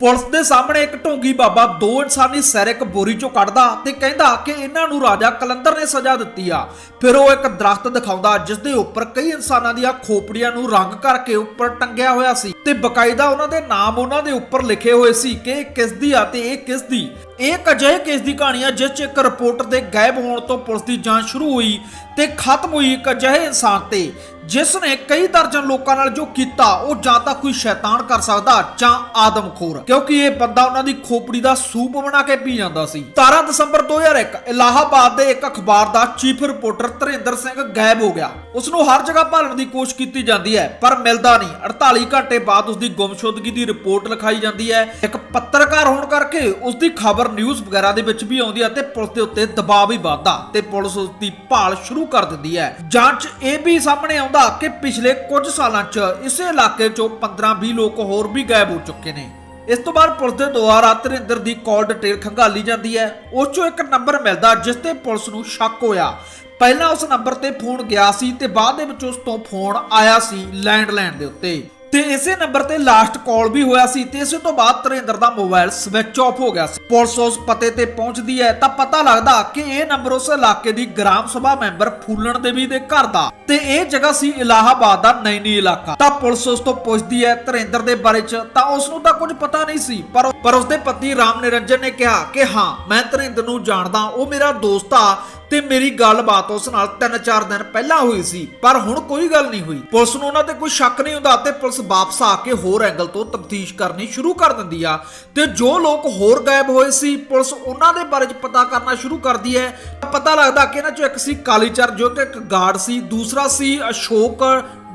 Police ਦੇ ਸਾਹਮਣੇ ਇੱਕ ਢੋਂਗੀ ਬਾਬਾ ਦੋ ਇਨਸਾਨੀ ਸਿਰ ਇੱਕ ਬੋਰੀ ਚੋਂ ਕੱਢਦਾ ਤੇ ਕਹਿੰਦਾ ਕਿ ਇਹਨਾਂ ਨੂੰ ਰਾਜਾ ਕਲੰਦਰ ਨੇ ਸਜ਼ਾ ਦਿੱਤੀ ਆ। ਫਿਰ ਉਹ ਇੱਕ ਦਰਖਤ ਦਿਖਾਉਂਦਾ ਜਿਸ ਦੇ ਉੱਪਰ ਕਈ ਇਨਸਾਨਾਂ ਦੀਆਂ ਖੋਪੜੀਆਂ ਨੂੰ ਰੰਗ ਕਰਕੇ ਉੱਪਰ ਟੰਗਿਆ ਹੋਇਆ ਸੀ ਤੇ ਬਕਾਇਦਾ ਉਹਨਾਂ ਦੇ ਨਾਮ ਉਹਨਾਂ ਦੇ ਉੱਪਰ ਲਿਖੇ ਹੋਏ ਸੀ ਕਿ ਇਹ ਕਿਸ ਦੀ ਆ ਤੇ ਇਹ ਕਿਸ ਦੀ ਇਹ ਇੱਕ ਅਜਿਹੇ ਕੇਸ ਦੀ ਕਹਾਣੀ ਹੈ ਜਿਸ 'ਚ ਇੱਕ ਰਿਪੋਰਟਰ ਦੇ ਗਾਇਬ ਹੋਣ ਤੋਂ ਪੁਲਿਸ ਦੀ ਜਾਂਚ ਸ਼ੁਰੂ ਹੋਈ ਤੇ ਖਤਮ ਹੋਈ ਇੱਕ ਅਜਿਹੇ ਇਨਸਾਨ ਤੇ, ਜਿਸ ਨੇ ਕਈ ਦਰਜਨ ਲੋਕਾਂ ਨਾਲ ਜੋ ਕੀਤਾ, ਉਹ ਜਾਂ ਤਾਂ ਕੋਈ ਸ਼ੈਤਾਨ ਕਰ ਸਕਦਾ ਜਾਂ ਆਦਮਖੋਰ, ਕਿਉਂਕਿ ਇਹ ਬੰਦਾ ਉਹਨਾਂ ਦੀ ਖੋਪੜੀ ਦਾ ਸੂਪ ਬਣਾ ਕੇ ਪੀ ਜਾਂਦਾ ਸੀ। 17 ਦਸੰਬਰ 2001 ਇਲਾਹਾਬਾਦ ਦੇ ਇੱਕ ਅਖਬਾਰ ਦਾ ਚੀਫ ਰਿਪੋਰਟਰ ਧਰਿੰਦਰ ਸਿੰਘ ਗਾਇਬ ਹੋ ਗਿਆ। ਉਸ ਨੂੰ ਹਰ ਜਗ੍ਹਾ ਭਾਲਣ ਦੀ ਕੋਸ਼ਿਸ਼ ਕੀਤੀ ਜਾਂਦੀ ਹੈ, ਪਰ ਮਿਲਦਾ ਨਹੀਂ। 48 ਘੰਟੇ ਬਾਅਦ ਉਸ ਦੀ ਗੁੰਮਸ਼ੁਦਗੀ ਦੀ ਰਿਪੋਰਟ ਲਿਖਾਈ ਜਾਂਦੀ ਹੈ। ਇੱਕ ਪੱਤਰਕਾਰ ਹੋਣ ਕਰਕੇ ਉਸ ਦੀ ਖਬਰ ਨਿਊਜ਼ ਵਗੈਰਾ ਦੇ ਵਿੱਚ ਵੀ ਆਉਂਦੀ ਹੈ ਤੇ ਪੁਲਿਸ ਦੇ ਉੱਤੇ ਦਬਾਅ ਵੀ ਵਧਦਾ ਤੇ ਪੁਲਿਸ ਉਸ ਦੀ ਭਾਲ ਸ਼ੁਰੂ ਕਰ ਦਿੰਦੀ ਹੈ। ਜਾਂਚ ਇਹ ਵੀ ਸਾਹਮਣੇ ਆਉਂਦਾ ਕਿ ਪਿਛਲੇ ਕੁਝ ਸਾਲਾਂ 'ਚ ਇਸੇ ਇਲਾਕੇ 'ਚੋਂ 15-20 ਲੋਕ ਹੋਰ ਵੀ ਗਾਇਬ ਹੋ ਚੁੱਕੇ ਨੇ। ਇਸ ਤੋਂ ਬਾਅਦ ਪੁਲਿਸ ਦੇ ਦੁਆਰਾ ਧਰਿੰਦਰ ਦੀ ਕਾਲ ਡਿਟੇਲ ਖੰਗਾਲੀ ਜਾਂਦੀ ਹੈ। ਉਸ 'ਚੋਂ ਇੱਕ ਨੰਬਰ ਮਿਲਦਾ ਜਿਸ ਤੇ ਪੁਲਿਸ ਨੂੰ ਸ਼ੱਕ ਹੋਇਆ। ਪਹਿਲਾਂ ਉਸ ਨੰਬਰ ਤੇ ਫੋਨ ਗਿਆ ਸੀ ਤੇ ਬਾਅਦ ਦੇ ਵਿੱਚ ਉਸ ਤੋਂ ਫੋਨ ਆਇਆ ਸੀ ਲੈਂਡਲਾਈਨ ਦੇ ਉੱਤੇ। ਤੇ ਇਸੇ ਨੰਬਰ ਤੇ ਲਾਸਟ ਕਾਲ ਵੀ ਹੋਇਆ ਸੀ ਤੇ ਇਸੇ ਤੋਂ ਬਾਅਦ ਧਰਿੰਦਰ ਦਾ ਮੋਬਾਈਲ ਸਵਿਚ ਆਫ ਹੋ ਗਿਆ ਸੀ। ਪੁਲਿਸ ਉਸ ਪਤੇ ਤੇ ਪਹੁੰਚਦੀ ਹੈ ਤਾਂ ਪਤਾ ਲੱਗਦਾ ਕਿ ਇਹ ਨੰਬਰ ਉਸ ਇਲਾਕੇ ਦੀ ਗ੍ਰਾਮ ਸਭਾ ਮੈਂਬਰ ਫੂਲਣ ਦੇਵੀ ਦੇ ਘਰ ਦਾ। ਤੇ ਇਹ ਜਗ੍ਹਾ ਸੀ ਇਲਾਹਾਬਾਦ ਦਾ ਨੈਣੀ ਇਲਾਕਾ। ਤਾਂ ਪੁਲਿਸ ਉਸ ਤੋਂ ਪੁੱਛਦੀ ਹੈ ਧਰਿੰਦਰ ਦੇ ਬਾਰੇ ਚ ਤਾਂ ਉਸ ਨੂੰ ਤਾਂ ਕੁਝ ਪਤਾ ਨਹੀਂ ਸੀ, ਪਰ ਪਰ ਉਸ ਦੇ ਪਤੀ ਰਾਮ ਨਿਰੰਜਨ ਨੇ ਕਿਹਾ ਕਿ ਹਾਂ, ਮੈਂ ਧਰਿੰਦਰ ਨੂੰ ਜਾਣਦਾ, ਉਹ ਮੇਰਾ ਦੋਸਤ ਆ ਤੇ ਮੇਰੀ ਗੱਲਬਾਤ ਉਸ ਨਾਲ 3-4 ਦਿਨ ਪਹਿਲਾਂ ਹੋਈ ਸੀ, ਪਰ ਹੁਣ ਕੋਈ ਗੱਲ ਨਹੀਂ ਹੋਈ। ਪੁਲਿਸ ਨੂੰ ਉਹਨਾਂ ਤੇ ਕੋਈ ਸ਼ੱਕ ਨਹੀਂ ਹੁੰਦਾ ਤੇ ਪੁਲਿਸ ਵਾਪਸ ਆ ਕੇ ਹੋਰ ਐਂਗਲ ਤੋਂ ਤਫਤੀਸ਼ ਕਰਨੀ ਸ਼ੁਰੂ ਕਰ ਦਿੰਦੀ ਆ। ਤੇ ਜੋ ਲੋਕ ਹੋਰ ਗਾਇਬ ਹੋਏ ਸੀ, ਪੁਲਿਸ ਉਹਨਾਂ ਦੇ ਬਾਰੇ ਚ ਪਤਾ ਕਰਨਾ ਸ਼ੁਰੂ ਕਰਦੀ ਹੈ। ਪਤਾ ਲੱਗਦਾ ਕਿ ਇਹਨਾਂ ਚੋਂ ਇੱਕ ਸੀ ਕਾਲੀਚਰ, ਜੋ ਕਿ ਇੱਕ ਗਾਰਡ ਸੀ, ਦੂਸਰਾ ਸੀ ਅਸ਼ੋਕ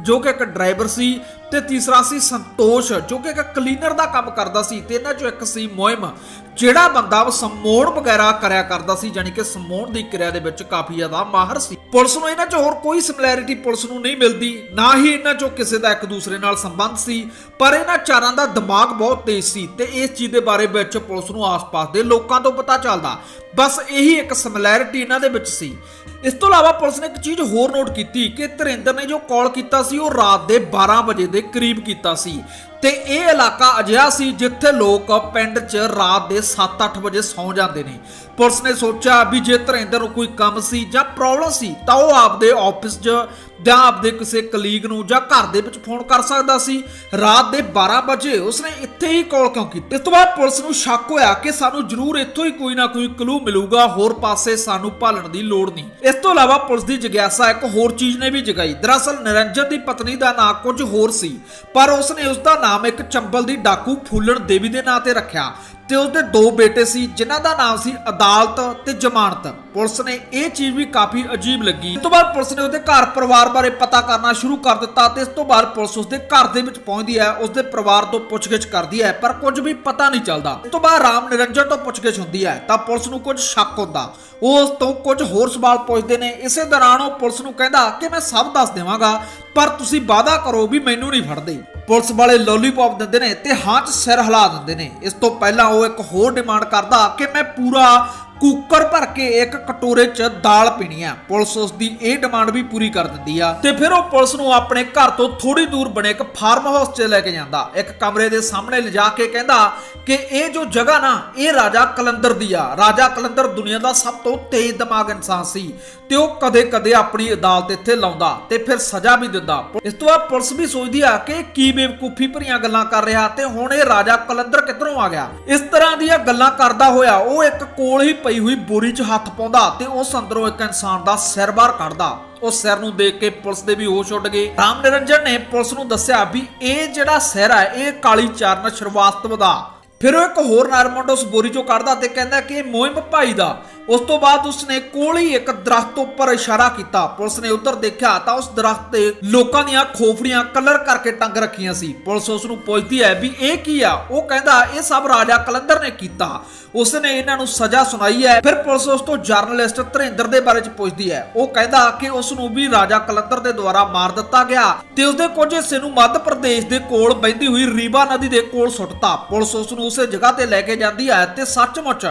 ਜੋ ਕਿ ਇੱਕ ਡਰਾਈਵਰ ਸੀ ਤੇ ਤੀਸਰਾ ਸੀ ਸੰਤੋਸ਼, ਜੋ ਕਿ ਇੱਕ ਕਲੀਨਰ ਦਾ ਕੰਮ ਕਰਦਾ ਸੀ ਤੇ ਇਹਨਾਂ ਚੋਂ ਇੱਕ ਸੀ ਮੋਹਿਮ, ਜਿਹੜਾ ਬੰਦਾ ਸਮੋਣ ਵਗੈਰਾ ਕਰਿਆ ਕਰਦਾ ਸੀ ਯਾਨੀ ਕਿ ਸਮੋਣ ਦੀ ਕਿਰਿਆ ਦੇ ਵਿੱਚ ਕਾਫੀ ਜ਼ਿਆਦਾ ਮਾਹਰ ਸੀ। ਪੁਲਿਸ ਨੂੰ ਇਹਨਾਂ 'ਚ ਹੋਰ ਕੋਈ ਸਿਮਿਲੈਰਿਟੀ ਪੁਲਿਸ ਨੂੰ ਨਹੀਂ ਮਿਲਦੀ, ਨਾ ਹੀ ਇਹਨਾਂ 'ਚੋਂ ਕਿਸੇ ਦਾ ਇੱਕ ਦੂਸਰੇ ਨਾਲ ਸੰਬੰਧ ਸੀ, ਪਰ ਇਹਨਾਂ ਚਾਰਾਂ ਦਾ ਦਿਮਾਗ ਬਹੁਤ ਤੇਜ਼ ਸੀ ਤੇ ਇਸ ਚੀਜ਼ ਦੇ ਬਾਰੇ ਵਿੱਚ ਪੁਲਿਸ ਨੂੰ ਆਸ-ਪਾਸ ਦੇ ਲੋਕਾਂ ਤੋਂ ਪਤਾ ਚੱਲਦਾ। ਬਸ ਇਹੀ ਇੱਕ ਸਿਮਿਲੈਰਿਟੀ ਇਹਨਾਂ ਦੇ ਵਿੱਚ ਸੀ। ਇਸ ਤੋਂ ਇਲਾਵਾ ਪੁਲਿਸ ਨੇ ਇੱਕ ਚੀਜ਼ ਹੋਰ ਨੋਟ ਕੀਤੀ ਕਿ ਧਰਿੰਦਰ ਨੇ ਜੋ ਕਾਲ ਕੀਤਾ ਸੀ ਉਹ ਰਾਤ ਦੇ 12 ਵਜੇ ਦੇ ਕਰੀਬ ਕੀਤਾ ਸੀ। ਤੇ ਇਹ ਇਲਾਕਾ ਅਜਿਹਾ ਸੀ ਜਿੱਥੇ ਲੋਕ ਪਿੰਡ 'ਚ ਰਾਤ ਦੇ 7-8 ਵਜੇ ਸੌ ਜਾਂਦੇ ਨੇ। ਪੁਲਿਸ ਨੇ ਸੋਚਿਆ ਵੀ ਜੇ ਧਰਿੰਦਰ ਨੂੰ ਕੋਈ ਕੰਮ ਸੀ ਜਾਂ ਪ੍ਰੋਬਲਮ ਸੀ, ਤਾਂ ਉਹ ਆਪਦੇ ਆਫਿਸ 'ਚ ਜਾਂ ਆਪਦੇ ਕਿਸੇ ਕਲੀਗ ਨੂੰ ਜਾਂ ਘਰ ਦੇ ਵਿੱਚ ਫੋਨ ਕਰ ਸਕਦਾ ਸੀ। ਰਾਤ ਦੇ 12 ਵਜੇ ਉਸਨੇ ਇੱਥੇ ਹੀ ਕਾਲ ਕਿਉਂ ਕੀਤੀ? ਇਸ ਤੋਂ ਬਾਅਦ ਪੁਲਿਸ ਨੂੰ ਸ਼ੱਕ ਹੋਇਆ ਕਿ ਸਾਨੂੰ ਜ਼ਰੂਰ ਇੱਥੋਂ ਹੀ ਕੋਈ ਨਾ ਕੋਈ ਕਲੂ ਮਿਲੂਗਾ, ਹੋਰ ਪਾਸੇ ਸਾਨੂੰ ਭਾਲਣ ਦੀ ਲੋੜ ਨਹੀਂ। ਇਸ ਤੋਂ ਇਲਾਵਾ ਪੁਲਿਸ ਦੀ ਜਗਿਆਸਾ ਇੱਕ ਹੋਰ ਚੀਜ਼ ਨੇ ਵੀ ਜਗਾਈ। ਦਰਅਸਲ ਨਿਰੰਜਨ ਦੀ ਪਤਨੀ ਦਾ ਨਾਂ ਕੁਝ ਹੋਰ ਸੀ, ਪਰ ਉਸਨੇ ਉਸ ਦਾ ਨਾਮ ਇੱਕ ਚੰਬਲ ਦੀ ਡਾਕੂ ਫੂਲਣ ਦੇਵੀ ਦੇ ਨਾਂ ਤੇ ਰੱਖਿਆ ਤੇ ਉਸਦੇ ਦੋ ਬੇਟੇ ਸੀ, ਜਿਨ੍ਹਾਂ ਦਾ ਨਾਮ ਸੀ ਅਦਾਲਤ ਤੇ ਜ਼ਮਾਨਤ। ਪੁਲਿਸ ਨੇ ਇਹ ਚੀਜ਼ ਵੀ ਕਾਫੀ ਅਜੀਬ ਲੱਗੀ। ਇਸ ਤੋਂ ਬਾਅਦ ਪੁਲਿਸ ਨੇ ਉਹਦੇ ਘਰ ਪਰਿਵਾਰ ਬਾਰੇ ਪਤਾ ਕਰਨਾ ਸ਼ੁਰੂ ਕਰ ਦਿੱਤਾ ਤੇ ਇਸ ਤੋਂ ਬਾਅਦ ਪੁਲਿਸ ਉਸਦੇ ਘਰ ਦੇ ਵਿੱਚ ਪਹੁੰਚਦੀ ਹੈ, ਉਸਦੇ ਪਰਿਵਾਰ ਤੋਂ ਪੁੱਛਗਿੱਛ ਕਰਦੀ ਹੈ, ਪਰ ਕੁਝ ਵੀ ਪਤਾ ਨਹੀਂ ਚੱਲਦਾ। ਇਸ ਤੋਂ ਬਾਅਦ ਰਾਮ ਨਿਰੰਜਨ ਤੋਂ ਪੁੱਛਗਿੱਛ ਹੁੰਦੀ ਹੈ, ਤਾਂ ਪੁਲਿਸ ਨੂੰ ਕੁਝ ਸ਼ੱਕ ਹੁੰਦਾ। ਉਹ ਉਸ ਤੋਂ ਕੁਝ ਹੋਰ ਸਵਾਲ ਪੁੱਛਦੇ ਨੇ। ਇਸੇ ਦੌਰਾਨ ਉਹ ਪੁਲਿਸ ਨੂੰ ਕਹਿੰਦਾ ਕਿ ਮੈਂ ਸਭ ਦੱਸ ਦੇਵਾਂਗਾ, ਪਰ ਤੁਸੀਂ ਵਾਅਦਾ ਕਰੋ ਵੀ ਮੈਨੂੰ ਨਹੀਂ ਫੜਦੇ। ਪੁਲਿਸ ਵਾਲੇ ਲੋਲੀਪੌਪ ਦਿੰਦੇ ਨੇ ਤੇ ਹਾਂ 'ਚ ਸਿਰ ਹਿਲਾ ਦਿੰਦੇ ਨੇ। ਇਸ ਤੋਂ ਪਹਿਲਾਂ ਉਹ ਇੱਕ ਹੋਰ ਡਿਮਾਂਡ ਕਰਦਾ ਕਿ ਮੈਂ ਪੂਰਾ ਕੁੱਕਰ ਭਰ ਕੇ ਇੱਕ ਕਟੋਰੇ 'ਚ ਦਾਲ ਪੀਣੀ ਆ। ਪੁਲਿਸ ਉਸ ਦੀ ਇਹ ਡਿਮਾਂਡ ਵੀ ਪੂਰੀ ਕਰ ਦਿੰਦੀ ਆ। ਤੇ ਫਿਰ ਉਹ ਪੁਲਿਸ ਨੂੰ ਆਪਣੇ ਘਰ ਤੋਂ ਥੋੜੀ ਦੂਰ ਬਣੇ ਇੱਕ ਫਾਰਮ ਹਾਊਸ 'ਚ ਲੈ ਕੇ ਜਾਂਦਾ। ਇੱਕ ਕਮਰੇ ਦੇ ਸਾਹਮਣੇ ਲਿਜਾ ਕੇ ਕਹਿੰਦਾ ਕਿ ਇਹ ਜੋ ਜਗ੍ਹਾ ਨਾ, ਇਹ ਰਾਜਾ ਕਲੰਦਰ ਦੀ ਆ। ਰਾਜਾ ਕਲੰਦਰ ਦੁਨੀਆ ਦਾ ਸਭ ਤੋਂ ਤੇਜ਼ ਦਿਮਾਗ ਇਨਸਾਨ ਸੀ ਤੇ ਉਹ ਕਦੇ-ਕਦੇ ਆਪਣੀ ਅਦਾਲਤ ਇੱਥੇ ਲਾਉਂਦਾ ਤੇ ਫਿਰ ਸਜ਼ਾ ਵੀ ਦਿੰਦਾ। ਇਸ ਤੋਂ ਬਾਅਦ ਪੁਲਿਸ ਵੀ ਸੋਚਦੀ ਆ ਕਿ ਕੀ ਬੇਵਕੂਫੀ ਭਰੀਆਂ ਗੱਲਾਂ ਕਰ ਰਿਹਾ ਤੇ ਹੁਣ ਇਹ ਰਾਜਾ ਕਲੰਦਰ ਕਿੱਧਰੋਂ ਆ ਗਿਆ? ਇਸ ਤਰ੍ਹਾਂ ਦੀਆਂ ਗੱਲਾਂ ਕਰਦਾ ਹੋਇਆ ਉਹ ਇੱਕ ਕੋਲ ਹੀ ਪਈ ਹੋਈ ਬੋਰੀ 'ਚ ਹੱਥ ਪਾਉਂਦਾ ਤੇ ਉਸ ਅੰਦਰੋਂ ਇੱਕ ਇਨਸਾਨ ਦਾ ਸਿਰ ਬਾਹਰ ਕੱਢਦਾ। ਉਸ ਸਿਰ ਨੂੰ ਦੇਖ ਕੇ ਪੁਲਿਸ ਦੇ ਵੀ ਹੋਸ਼ ਉੱਡ ਗਏ। ਰਾਮ ਨਿਰੰਜਨ ਨੇ ਪੁਲਿਸ ਨੂੰ ਦੱਸਿਆ ਵੀ ਇਹ ਜਿਹੜਾ ਸਿਰ ਹੈ ਇਹ ਕਾਲੀ ਚਰਨ ਸ਼੍ਰੀਵਾਸਤਵ ਦਾ ਫਿਰ ਉਹ ਇੱਕ ਹੋਰ ਨਾਰਮੰਡ ਉਸ ਬੋਰੀ ਚੋਂ ਕੱਢਦਾ ਤੇ ਕਹਿੰਦਾ ਕਿ ਇਹ ਮੋਹਿਮ ਭਾਈ ਦਾ ਉਸ ਤੋਂ ਬਾਅਦ ਉਸਨੇ ਕੋਲ ਹੀ ਇੱਕ ਦਰਖਤ ਉੱਪਰ ਇਸ਼ਾਰਾ ਕੀਤਾ। ਪੁਲਿਸ ਨੇ ਉੱਧਰ ਦੇਖਿਆ ਤਾਂ ਉਸ ਦਰਖਤ ਤੇ ਲੋਕਾਂ ਦੀਆਂ ਖੋਫੜੀਆਂ ਕਲਰ ਕਰਕੇ ਟੰਗ ਰੱਖੀਆਂ ਸੀ। ਪੁਲਿਸ ਉਸ ਨੂੰ ਪੁੱਛਦੀ ਹੈ ਵੀ ਇਹ ਕੀ ਆ? ਉਹ ਕਹਿੰਦਾ, ਇਹ ਸਭ ਰਾਜਾ ਕਲੰਦਰ ਨੇ ਕੀਤਾ। ਉਸਨੇ ਇਹਨਾਂ ਨੂੰ ਸਜ਼ਾ ਸੁਣਾਈ ਹੈ। ਫਿਰ ਪੁਲਿਸ ਉਸ ਤੋਂ ਜਰਨਲਿਸਟ ਧਰਿੰਦਰ ਦੇ ਬਾਰੇ ਚ ਪੁੱਛਦੀ ਹੈ। ਉਹ ਕਹਿੰਦਾ ਕਿ ਉਸ ਨੂੰ ਵੀ ਰਾਜਾ ਕਲੰਦਰ ਦੇ ਦੁਆਰਾ ਮਾਰ ਦਿੱਤਾ ਗਿਆ ਤੇ ਉਸਦੇ ਕੁਝ ਹਿੱਸੇ ਨੂੰ ਮੱਧ ਪ੍ਰਦੇਸ਼ ਦੇ ਕੋਲ ਬਹਿੰਦੀ ਹੋਈ ਰੀਵਾ ਨਦੀ ਦੇ ਕੋਲ ਸੁੱਟਤਾ। ਪੁਲਿਸ ਉਸ ਨੂੰ ਉਸੇ ਜਗ੍ਹਾ ਤੇ ਲੈ ਕੇ ਜਾਂਦੀ ਹੈ ਤੇ ਸੱਚਮੁੱਚ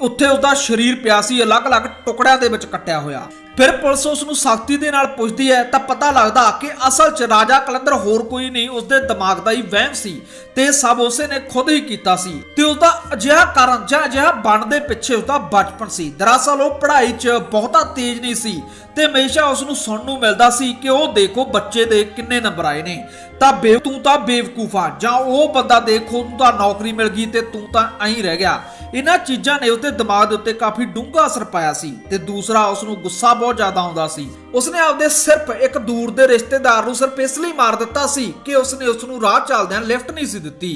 ਉੱਥੇ ਉਸਦਾ ਸਰੀਰ ਪਿਆ ਸੀ, ਅਲੱਗ-ਅਲੱਗ ਟੁਕੜਿਆਂ ਦੇ ਵਿੱਚ ਕੱਟਿਆ ਹੋਇਆ। ਫਿਰ ਪੁਲਿਸ ਉਸ ਨੂੰ ਸਖਤੀ ਦੇ ਨਾਲ ਪੁੱਛਦੀ ਹੈ, ਤਾਂ ਪਤਾ ਲੱਗਦਾ ਕਿ ਅਸਲ 'ਚ ਰਾਜਾ ਕਲੰਦਰ ਹੋਰ ਕੋਈ ਨਹੀਂ, ਉਸਦੇ ਦਿਮਾਗ ਦਾ ਹੀ ਵਹਿਮ ਸੀ ਤੇ ਸਭ ਉਸੇ ਨੇ ਖੁਦ ਹੀ ਕੀਤਾ ਸੀ ਤੇ ਉਸਦਾ ਅਜਿਹਾ ਕਾਰਨ ਜਾਂ ਅਜਿਹਾ ਬਣਨ ਦੇ ਪਿੱਛੇ ਉਸਦਾ ਬਚਪਨ ਸੀ। ਦਰਅਸਲ ਉਹ ਪੜ੍ਹਾਈ 'ਚ ਬਹੁਤਾ ਤੇਜ਼ ਨਹੀਂ ਸੀ ਤੇ ਹਮੇਸ਼ਾ ਉਸ ਨੂੰ ਸੁਣਨ ਨੂੰ ਮਿਲਦਾ ਸੀ ਕਿ ਉਹ ਦੇਖੋ ਬੱਚੇ ਦੇ ਕਿੰਨੇ ਨੰਬਰ ਆਏ ਨੇ। ਤਾਂ ਬੇਵ ਤੂੰ ਤਾਂ ਬੇਵਕੂਫਾ ਜਾਂ ਉਹ ਬੰਦਾ ਦੇਖੋ ਤੂੰ ਤਾਂ ਨੌਕਰੀ ਮਿਲ ਗਈ ਤੇ ਤੂੰ ਤਾਂ ਐਂ ਰਹਿ ਗਿਆ। ਇਹਨਾਂ ਚੀਜ਼ਾਂ ਨੇ ਉਸਦੇ ਦਿਮਾਗ ਦੇ ਉੱਤੇ ਕਾਫੀ ਡੂੰਘਾ ਅਸਰ ਪਾਇਆ ਸੀ ਤੇ ਦੂਸਰਾ ਉਸ ਨੂੰ ਗੁੱਸਾ ਬਹੁਤ ਜ਼ਿਆਦਾ ਆਉਂਦਾ ਸੀ। ਉਸਨੇ ਆਪਦੇ ਸਿਰਫ ਇੱਕ ਦੂਰ ਦੇ ਰਿਸ਼ਤੇਦਾਰ ਨੂੰ ਸਿਰਫ ਇਸ ਲਈ ਮਾਰ ਦਿੱਤਾ ਸੀ ਕਿ ਉਸਨੇ ਉਸ ਨੂੰ ਰਾਹ ਚੱਲਦਿਆਂ ਲਿਫਟ ਨਹੀਂ ਸੀ ਦਿੱਤੀ।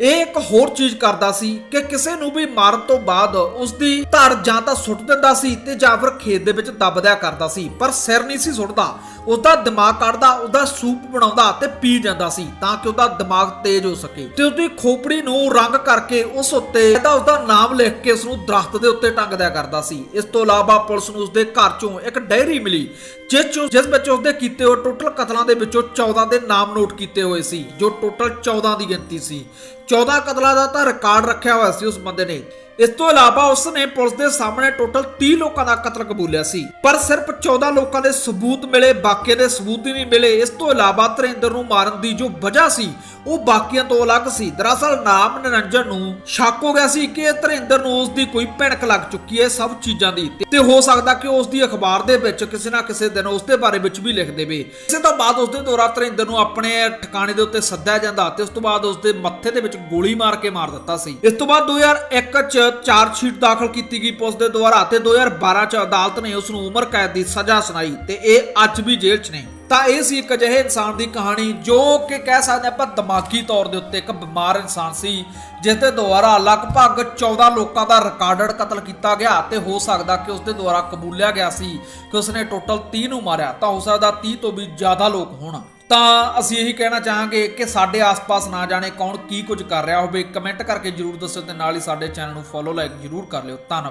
ਇਹ ਇੱਕ ਹੋਰ ਚੀਜ਼ ਕਰਦਾ ਸੀ ਕਿ ਕਿਸੇ ਨੂੰ ਵੀ ਮਾਰਨ ਤੋਂ ਬਾਅਦ ਉਸਦੀ ਧੜ ਜਾਂ ਤਾਂ ਸੁੱਟ ਦਿੰਦਾ ਸੀ ਤੇ ਜਾਂ ਫਿਰ ਖੇਤ ਦੇ ਵਿੱਚ ਦੱਬ ਦਿਆ ਕਰਦਾ ਸੀ, ਪਰ ਸਿਰ ਨਹੀਂ ਸੀ ਸੁੱਟਦਾ। ਉਹਦਾ ਦਿਮਾਗ ਕੱਢਦਾ, ਉਹਦਾ ਸੂਪ ਬਣਾਉਂਦਾ ਤੇ ਪੀ ਜਾਂਦਾ ਸੀ ਤਾਂ ਕਿ ਉਹਦਾ ਦਿਮਾਗ ਤੇਜ਼ ਹੋ ਸਕੇ। ਤੇ ਉਹਦੀ ਖੋਪੜੀ ਨੂੰ ਰੰਗ ਕਰਕੇ ਉਸ ਉੱਤੇ ਇਹਦਾ ਉਹਦਾ ਨਾਮ ਲਿਖ ਕੇ ਉਸ ਨੂੰ ਦਰਖਤ ਦੇ ਉੱਤੇ ਟੰਗ ਦਿਆ ਕਰਦਾ ਸੀ। ਇਸ ਤੋਂ ਇਲਾਵਾ ਪੁਲਿਸ ਨੂੰ ਉਸਦੇ ਘਰ ਚੋਂ ਇੱਕ ਡਾਇਰੀ ਮਿਲੀ ਜਿਸ ਜਿਸ ਵਿੱਚ ਉਸਦੇ ਕੀਤੇ ਹੋਏ ਟੋਟਲ ਕਤਲਾਂ ਦੇ ਵਿੱਚੋਂ 14 ਦੇ ਨਾਮ ਨੋਟ ਕੀਤੇ ਹੋਏ ਸੀ, ਜੋ ਟੋਟਲ 14 ਦੀ ਗਿਣਤੀ ਸੀ। 14 ਕਤਲਾਂ ਦਾ ਤਾਂ ਰਿਕਾਰਡ ਰੱਖਿਆ ਹੋਇਆ ਸੀ ਉਸ ਬੰਦੇ ਨੇ। ਇਸ ਤੋਂ ਇਲਾਵਾ ਉਸ ਨੇ ਪੁਲਿਸ ਦੇ ਸਾਹਮਣੇ ਟੋਟਲ 30 ਲੋਕਾਂ ਦਾ ਕਤਲ ਕਬੂਲਿਆ ਸੀ। ਪਰ ਸਿਰਫ 14 ਲੋਕਾਂ ਦੇ ਸਬੂਤ ਮਿਲੇ ਬਾਕੀ ਦੇ ਸਬੂਤ ਹੀ ਨਹੀਂ ਮਿਲੇ। ਇਸ ਤੋਂ ਇਲਾਵਾ ਧਰਿੰਦਰ ਨੂੰ ਮਾਰਨ ਦੀ ਜੋ ਵਜ੍ਹਾ ਸੀ, ਉਹ ਬਾਕੀਆਂ ਤੋਂ ਅਲੱਗ ਸੀ। ਦਰਅਸਲ ਨਾਮ ਨਿਰੰਜਨ ਨੂੰ ਸ਼ੱਕ ਹੋ ਗਿਆ ਸੀ ਕਿ ਇਹ ਧਰਿੰਦਰ ਨੂੰ ਉਸ ਦੀ ਕੋਈ ਭਿਣਕ ਲੱਗ ਚੁੱਕੀ ਹੈ ਸਭ ਚੀਜ਼ਾਂ ਦੀ। ਤੇ ਹੋ ਸਕਦਾ ਕਿ ਉਸ ਦੀ ਅਖਬਾਰ ਦੇ ਵਿੱਚ ਕਿਸੇ ਨਾ ਕਿਸੇ ਦਿਨ ਉਸ ਦੇ ਬਾਰੇ ਵਿੱਚ ਵੀ ਲਿਖ ਦੇਵੇ। ਇਸੇ ਤੋਂ ਬਾਅਦ ਉਸ ਦੇ ਦੁਆਰਾ ਧਰਿੰਦਰ ਨੂੰ ਆਪਣੇ ਠਿਕਾਣੇ ਦੇ ਉੱਤੇ ਸੱਦਿਆ ਜਾਂਦਾ ਤੇ ਉਸ ਤੋਂ ਬਾਅਦ ਉਸ ਦੇ ਮੱਥੇ ਦੇ ਵਿੱਚ ਗੋਲੀ ਮਾਰ ਕੇ ਮਾਰ ਦਿੱਤਾ ਸੀ। ਇਸ ਤੋਂ ਬਾਅਦ 2001 ਚ ਚਾਰਜ ਸ਼ੀਟ ਦਾਖਲ ਕੀਤੀ ਗਈ ਪੁਲਿਸ ਦੇ ਦੁਆਰਾ ਤੇ 2012 ਚ ਅਦਾਲਤ ਨੇ ਉਸ ਨੂੰ ਉਮਰ ਕੈਦ ਦੀ ਸਜ਼ਾ ਸੁਣਾਈ ਤੇ ਇਹ ਅੱਜ ਵੀ ਜੇਲ੍ਹ 'ਚ ਨੇ। ਤਾਂ ਇਹ ਸੀ ਇੱਕ ਅਜਿਹੇ ਇਨਸਾਨ ਦੀ ਕਹਾਣੀ ਜੋ ਕਿ ਕਹਿ ਸਕਦੇ ਆਪਾਂ ਦਿਮਾਗੀ ਤੌਰ ਦੇ ਉੱਤੇ ਇੱਕ ਬਿਮਾਰ ਇਨਸਾਨ ਸੀ, ਜਿਸ ਦੇ ਦੁਆਰਾ ਲਗਭਗ 14 ਲੋਕਾਂ ਦਾ ਰਿਕਾਰਡਡ ਕਤਲ ਕੀਤਾ ਗਿਆ ਤੇ ਹੋ ਸਕਦਾ ਕਿ ਉਸ ਦੇ ਦੁਆਰਾ ਕਬੂਲਿਆ ਗਿਆ ਸੀ ਕਿ ਉਸਨੇ ਟੋਟਲ 30 ਨੂੰ ਮਾਰਿਆ। ਤਾਂ ਹੋ ਸਕਦਾ 30 ਤੋਂ ਵੀ ਜ਼ਿਆਦਾ ਲੋਕ ਹੋਣ। ਤਾਂ ਅਸੀਂ ਇਹੀ ਕਹਿਣਾ ਚਾਹਾਂਗੇ ਕਿ ਸਾਡੇ ਆਸ-ਪਾਸ ਨਾ ਜਾਣੇ ਕੌਣ ਕੀ ਕੁਝ ਕਰ ਰਿਹਾ ਹੋਵੇ। ਕਮੈਂਟ ਕਰਕੇ ਜਰੂਰ ਦੱਸੋ ਤੇ ਨਾਲ ਹੀ ਸਾਡੇ ਚੈਨਲ ਨੂੰ ਫੋਲੋ ਲਾਈਕ ਜਰੂਰ ਕਰ ਲਿਓ। ਧੰਨਵਾਦ।